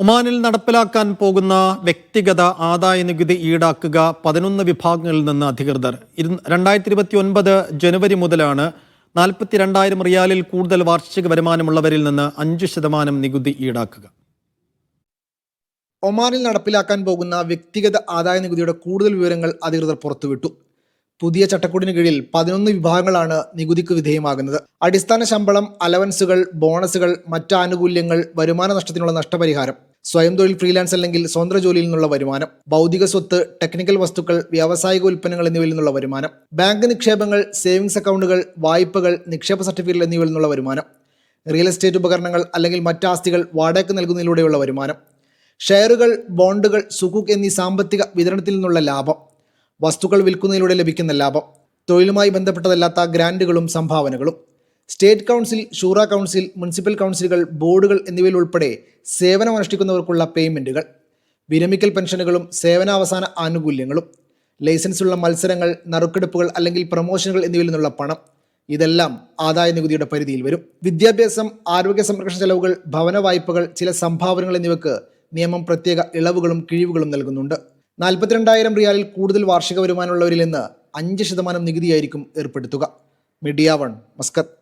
ഒമാനിൽ നടപ്പിലാക്കാൻ പോകുന്ന വ്യക്തിഗത ആദായ നികുതി ഈടാക്കുക പതിനൊന്ന് വിഭാഗങ്ങളിൽ നിന്ന് അധികൃതർ. രണ്ടായിരത്തി ഇരുപത്തി ഒൻപത് ജനുവരി മുതലാണ് നാൽപ്പത്തി രണ്ടായിരം റിയാലിൽ കൂടുതൽ വാർഷിക വരുമാനമുള്ളവരിൽ നിന്ന് അഞ്ച് ശതമാനം നികുതി ഈടാക്കുക. ഒമാനിൽ നടപ്പിലാക്കാൻ പോകുന്ന വ്യക്തിഗത ആദായ നികുതിയുടെ കൂടുതൽ വിവരങ്ങൾ അധികൃതർ പുറത്തുവിട്ടു. പുതിയ ചട്ടക്കൂടിന് കീഴിൽ പതിനൊന്ന് വിഭാഗങ്ങളാണ് നികുതിക്ക് വിധേയമാകുന്നത്. അടിസ്ഥാന ശമ്പളം അലവൻസുകൾ ബോണസുകൾ മറ്റ് ആനുകൂല്യങ്ങൾ വരുമാന നഷ്ടത്തിനുള്ള നഷ്ടപരിഹാരം സ്വയം തൊഴിൽ ഫ്രീലാൻസ് അല്ലെങ്കിൽ സ്വതന്ത്ര ജോലിയിൽ നിന്നുള്ള വരുമാനം ഭൗതിക സ്വത്ത് ടെക്നിക്കൽ വസ്തുക്കൾ വ്യാവസായിക ഉൽപ്പന്നങ്ങൾ എന്നിവയിൽ നിന്നുള്ള വരുമാനം ബാങ്ക് നിക്ഷേപങ്ങൾ സേവിങ്സ് അക്കൗണ്ടുകൾ വായ്പകൾ നിക്ഷേപ സർട്ടിഫിക്കറ്റ് എന്നിവയിൽ നിന്നുള്ള വരുമാനം റിയൽ എസ്റ്റേറ്റ് ഉപകരണങ്ങൾ അല്ലെങ്കിൽ മറ്റ് ആസ്തികൾ വാടകയ്ക്ക് നൽകുന്നതിലൂടെയുള്ള വരുമാനം ഷെയറുകൾ ബോണ്ടുകൾ സുഖുക്ക് എന്നീ സാമ്പത്തിക വിതരണത്തിൽ നിന്നുള്ള ലാഭം വസ്തുക്കൾ വിൽക്കുന്നതിലൂടെ ലഭിക്കുന്ന ലാഭം തൊഴിലുമായി ബന്ധപ്പെട്ടതല്ലാത്ത ഗ്രാൻഡുകളും സംഭാവനകളും. State council Shura council municipal കൗൺസിലുകൾ ബോർഡുകൾ എന്നിവയിൽ ഉൾപ്പെടെ സേവനമനുഷ്ഠിക്കുന്നവർക്കുള്ള പേയ്മെന്റുകൾ വിരമിക്കൽ പെൻഷനുകളും സേവനാവസാന ആനുകൂല്യങ്ങളും ലൈസൻസുള്ള മത്സരങ്ങൾ നറുക്കെടുപ്പുകൾ അല്ലെങ്കിൽ പ്രൊമോഷനുകൾ എന്നിവയിൽ നിന്നുള്ള പണം. ഇതെല്ലാം ആദായ നികുതിയുടെ പരിധിയിൽ വരും. വിദ്യാഭ്യാസം ആരോഗ്യ സംരക്ഷണ ചെലവുകൾ ഭവന വായ്പകൾ ചില സംഭാവനകൾ എന്നിവയ്ക്ക് നിയമം പ്രത്യേക ഇളവുകളും കിഴിവുകളും നൽകുന്നുണ്ട്. നാൽപ്പത്തിരണ്ടായിരം റിയാലിൽ കൂടുതൽ വാർഷിക വരുമാനമുള്ളവരിൽ നിന്ന് അഞ്ച് ശതമാനം നികുതിയായിരിക്കും ഏർപ്പെടുത്തുക. Media one Muscat.